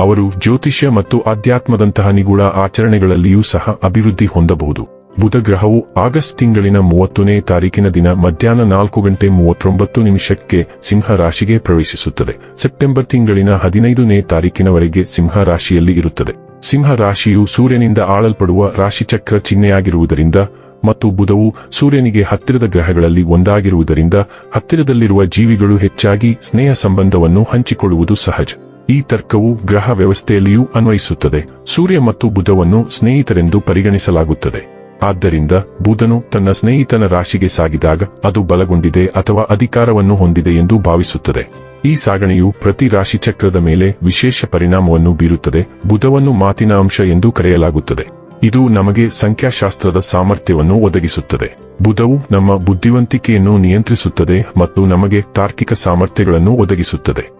ಅವರು ಜ್ಯೋತಿಷ್ಯ ಮತ್ತು ಆಧ್ಯಾತ್ಮದಂತಹ ನಿಗೂಢ ಆಚರಣೆಗಳಲ್ಲಿಯೂ ಸಹ ಅಭಿವೃದ್ಧಿ ಹೊಂದಬಹುದು. ಬುಧ ಗ್ರಹವು ಆಗಸ್ಟ್ ತಿಂಗಳಿನ ಮೂವತ್ತನೇ ತಾರೀಕಿನ ದಿನ ಮಧ್ಯಾಹ್ನ ನಾಲ್ಕು ಗಂಟೆ ಮೂವತ್ತೊಂಬತ್ತು ನಿಮಿಷಕ್ಕೆ ಸಿಂಹ ರಾಶಿಗೆ ಪ್ರವೇಶಿಸುತ್ತದೆ. ಸೆಪ್ಟೆಂಬರ್ ತಿಂಗಳಿನ ಹದಿನೈದನೇ ತಾರೀಕಿನವರೆಗೆ ಸಿಂಹ ರಾಶಿಯಲ್ಲಿ ಇರುತ್ತದೆ. ಸಿಂಹ ರಾಶಿಯು ಸೂರ್ಯನಿಂದ ಆಳಲ್ಪಡುವ ರಾಶಿಚಕ್ರ ಚಿಹ್ನೆಯಾಗಿರುವುದರಿಂದ ಮತ್ತು ಬುಧವು ಸೂರ್ಯನಿಗೆ ಹತ್ತಿರದ ಗ್ರಹಗಳಲ್ಲಿ ಒಂದಾಗಿರುವುದರಿಂದ ಹತ್ತಿರದಲ್ಲಿರುವ ಜೀವಿಗಳು ಹೆಚ್ಚಾಗಿ ಸ್ನೇಹ ಸಂಬಂಧವನ್ನು ಹಂಚಿಕೊಳ್ಳುವುದು ಸಹಜ. ಈ ತರ್ಕವು ಗ್ರಹ ವ್ಯವಸ್ಥೆಯಲ್ಲಿಯೂ ಅನ್ವಯಿಸುತ್ತದೆ. ಸೂರ್ಯ ಮತ್ತು ಬುಧವನ್ನು ಸ್ನೇಹಿತರೆಂದು ಪರಿಗಣಿಸಲಾಗುತ್ತದೆ. ಆದ್ದರಿಂದ ಬುಧನು ತನ್ನ ಸ್ನೇಹಿತನ ರಾಶಿಗೆ ಸಾಗಿದಾಗ ಅದು ಬಲಗೊಂಡಿದೆ ಅಥವಾ ಅಧಿಕಾರವನ್ನು ಹೊಂದಿದೆ ಎಂದು ಭಾವಿಸುತ್ತದೆ. ಈ ಸಾಗಣೆಯು ಪ್ರತಿ ರಾಶಿ ಚಕ್ರದ ಮೇಲೆ ವಿಶೇಷ ಪರಿಣಾಮವನ್ನು ಬೀರುತ್ತದೆ. ಬುಧವನ್ನು ಮಾತಿನ ಅಂಶ ಎಂದು ಕರೆಯಲಾಗುತ್ತದೆ. ಇದು ನಮಗೆ ಸಂಖ್ಯಾಶಾಸ್ತ್ರದ ಸಾಮರ್ಥ್ಯವನ್ನು ಒದಗಿಸುತ್ತದೆ. ಬುಧವು ನಮ್ಮ ಬುದ್ಧಿವಂತಿಕೆಯನ್ನು ನಿಯಂತ್ರಿಸುತ್ತದೆ ಮತ್ತು ನಮಗೆ ತಾರ್ಕಿಕ ಸಾಮರ್ಥ್ಯಗಳನ್ನು ಒದಗಿಸುತ್ತದೆ.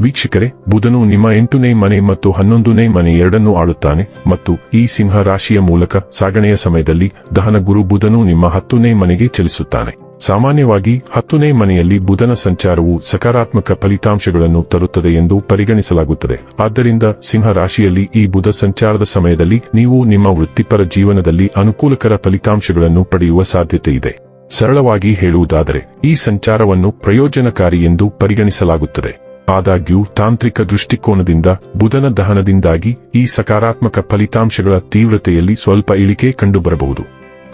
ವೀಕ್ಷಕರೇ, ಬುಧನು ನಿಮ್ಮ ಎಂಟನೇ ಮನೆ ಮತ್ತು ಹನ್ನೊಂದನೇ ಮನೆ ಎರಡನ್ನೂ ಆಳುತ್ತಾನೆ ಮತ್ತು ಈ ಸಿಂಹ ರಾಶಿಯ ಮೂಲಕ ಸಾಗಣೆಯ ಸಮಯದಲ್ಲಿ ದಹನ ಗುರು ಬುಧನು ನಿಮ್ಮ ಹತ್ತನೇ ಮನೆಗೆ ಚಲಿಸುತ್ತಾನೆ. ಸಾಮಾನ್ಯವಾಗಿ ಹತ್ತನೇ ಮನೆಯಲ್ಲಿ ಬುಧನ ಸಂಚಾರವು ಸಕಾರಾತ್ಮಕ ಫಲಿತಾಂಶಗಳನ್ನು ತರುತ್ತದೆ ಎಂದು ಪರಿಗಣಿಸಲಾಗುತ್ತದೆ. ಆದ್ದರಿಂದ ಸಿಂಹ ರಾಶಿಯಲ್ಲಿ ಈ ಬುಧ ಸಂಚಾರದ ಸಮಯದಲ್ಲಿ ನೀವು ನಿಮ್ಮ ವೃತ್ತಿಪರ ಜೀವನದಲ್ಲಿ ಅನುಕೂಲಕರ ಫಲಿತಾಂಶಗಳನ್ನು ಪಡೆಯುವ ಸಾಧ್ಯತೆ ಇದೆ. ಸರಳವಾಗಿ ಹೇಳುವುದಾದರೆ, ಈ ಸಂಚಾರವನ್ನು ಪ್ರಯೋಜನಕಾರಿ ಎಂದು ಪರಿಗಣಿಸಲಾಗುತ್ತದೆ. ಆದಾಗ್ಯೂ ತಾಂತ್ರಿಕ ದೃಷ್ಟಿಕೋನದಿಂದ ಬುಧನ ದಹನದಿಂದಾಗಿ ಈ ಸಕಾರಾತ್ಮಕ ಫಲಿತಾಂಶಗಳ ತೀವ್ರತೆಯಲ್ಲಿ ಸ್ವಲ್ಪ ಇಳಿಕೆ ಕಂಡುಬರಬಹುದು.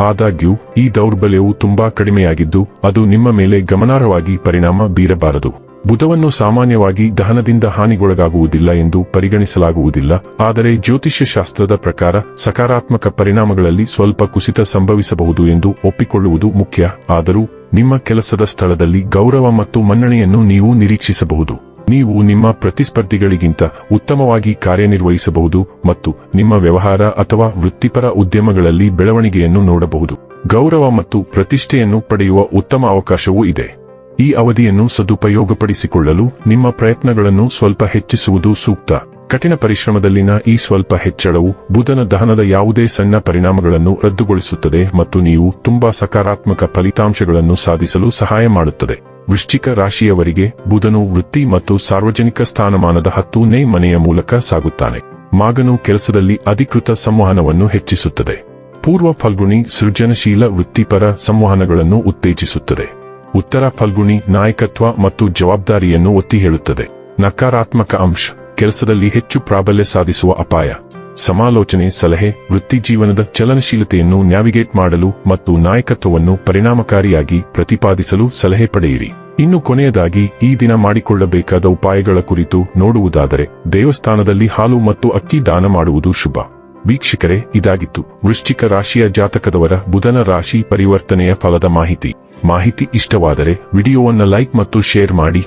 ಆದಾಗ್ಯೂ ಈ ದೌರ್ಬಲ್ಯವು ತುಂಬಾ ಕಡಿಮೆಯಾಗಿದ್ದು ಅದು ನಿಮ್ಮ ಮೇಲೆ ಗಮನಾರ್ಹವಾಗಿ ಪರಿಣಾಮ ಬೀರಬಾರದು. ಬುಧವನ್ನು ಸಾಮಾನ್ಯವಾಗಿ ದಹನದಿಂದ ಹಾನಿಗೊಳಗಾಗುವುದಿಲ್ಲ ಎಂದು ಪರಿಗಣಿಸಲಾಗುವುದಿಲ್ಲ, ಆದರೆ ಜ್ಯೋತಿಷ್ಯ ಶಾಸ್ತ್ರದ ಪ್ರಕಾರ ಸಕಾರಾತ್ಮಕ ಪರಿಣಾಮಗಳಲ್ಲಿ ಸ್ವಲ್ಪ ಕುಸಿತ ಸಂಭವಿಸಬಹುದು ಎಂದು ಒಪ್ಪಿಕೊಳ್ಳುವುದು ಮುಖ್ಯ, ಆದರೂ ನಿಮ್ಮ ಕೆಲಸದ ಸ್ಥಳದಲ್ಲಿ ಗೌರವ ಮತ್ತು ಮನ್ನಣೆಯನ್ನು ನೀವು ನಿರೀಕ್ಷಿಸಬಹುದು. ನೀವು ನಿಮ್ಮ ಪ್ರತಿಸ್ಪರ್ಧಿಗಳಿಗಿಂತ ಉತ್ತಮವಾಗಿ ಕಾರ್ಯನಿರ್ವಹಿಸಬಹುದು ಮತ್ತು ನಿಮ್ಮ ವ್ಯವಹಾರ ಅಥವಾ ವೃತ್ತಿಪರ ಉದ್ಯಮಗಳಲ್ಲಿ ಬೆಳವಣಿಗೆಯನ್ನು ನೋಡಬಹುದು. ಗೌರವ ಮತ್ತು ಪ್ರತಿಷ್ಠೆಯನ್ನು ಪಡೆಯುವ ಉತ್ತಮ ಅವಕಾಶವೂ ಇದೆ. ಈ ಅವಧಿಯನ್ನು ಸದುಪಯೋಗಪಡಿಸಿಕೊಳ್ಳಲು ನಿಮ್ಮ ಪ್ರಯತ್ನಗಳನ್ನು ಸ್ವಲ್ಪ ಹೆಚ್ಚಿಸುವುದು ಸೂಕ್ತ. ಕಠಿಣ ಪರಿಶ್ರಮದಲ್ಲಿನ ಈ ಸ್ವಲ್ಪ ಹೆಚ್ಚಳವು ಬುಧನ ದಹನದ ಯಾವುದೇ ಸಣ್ಣ ಪರಿಣಾಮಗಳನ್ನು ರದ್ದುಗೊಳಿಸುತ್ತದೆ ಮತ್ತು ನೀವು ತುಂಬಾ ಸಕಾರಾತ್ಮಕ ಫಲಿತಾಂಶಗಳನ್ನು ಸಾಧಿಸಲು ಸಹಾಯ ಮಾಡುತ್ತದೆ. ವೃಶ್ಚಿಕ ರಾಶಿಯವರಿಗೆ ಬುಧನು ವೃತ್ತಿ ಮತ್ತು ಸಾರ್ವಜನಿಕ ಸ್ಥಾನಮಾನದ ಹತ್ತೂನೇ ಮನೆಯ ಮೂಲಕ ಸಾಗುತ್ತಾನೆ. ಮಾಗನು ಕೆಲಸದಲ್ಲಿ ಅಧಿಕೃತ ಸಂವಹನವನ್ನು ಹೆಚ್ಚಿಸುತ್ತದೆ. ಪೂರ್ವ ಫಲ್ಗುಣಿ ಸೃಜನಶೀಲ ವೃತ್ತಿಪರ ಸಂವಹನಗಳನ್ನು ಉತ್ತೇಜಿಸುತ್ತದೆ. ಉತ್ತರ ಫಲ್ಗುಣಿ ನಾಯಕತ್ವ ಮತ್ತು ಜವಾಬ್ದಾರಿಯನ್ನು ಒತ್ತಿ ಹೇಳುತ್ತದೆ ನಕಾರಾತ್ಮಕ ಅಂಶ, ಕೆಲಸದಲ್ಲಿ ಹೆಚ್ಚು ಪ್ರಾಬಲ್ಯ ಸಾಧಿಸುವ ಅಪಾಯ. ಸಮಾಲೋಚನೆ, ಸಲಹೆ ವೃತ್ತಿಜೀವನದ ಚಲನಶೀಲತೆಯನ್ನು ನ್ಯಾವಿಗೇಟ್ ಮಾಡಲು ಮತ್ತು ನಾಯಕತ್ವವನ್ನು ಪರಿಣಾಮಕಾರಿಯಾಗಿ ಪ್ರತಿಪಾದಿಸಲು ಸಲಹೆ ಪಡೆಯಿರಿ. ಇನ್ನು ಕೊನೆಯದಾಗಿ, ಈ ದಿನ ಮಾಡಿಕೊಳ್ಳಬೇಕಾದ ಉಪಾಯಗಳ ಕುರಿತು ನೋಡುವುದಾದರೆ, ದೇವಸ್ಥಾನದಲ್ಲಿ ಹಾಲು ಮತ್ತು ಅಕ್ಕಿ ದಾನ ಮಾಡುವುದು ಶುಭ. ವೀಕ್ಷಕರೇ, ಇದಾಗಿತ್ತು. ವೃಶ್ಚಿಕ ರಾಶಿಯ ಜಾತಕದವರ ಬುಧನ ರಾಶಿ ಪರಿವರ್ತನೆಯ ಫಲದ ಮಾಹಿತಿ. ಮಾಹಿತಿ ಇಷ್ಟವಾದರೆ, ವಿಡಿಯೋವನ್ನ ಲೈಕ್ ಮತ್ತು ಶೇರ್ ಮಾಡಿ.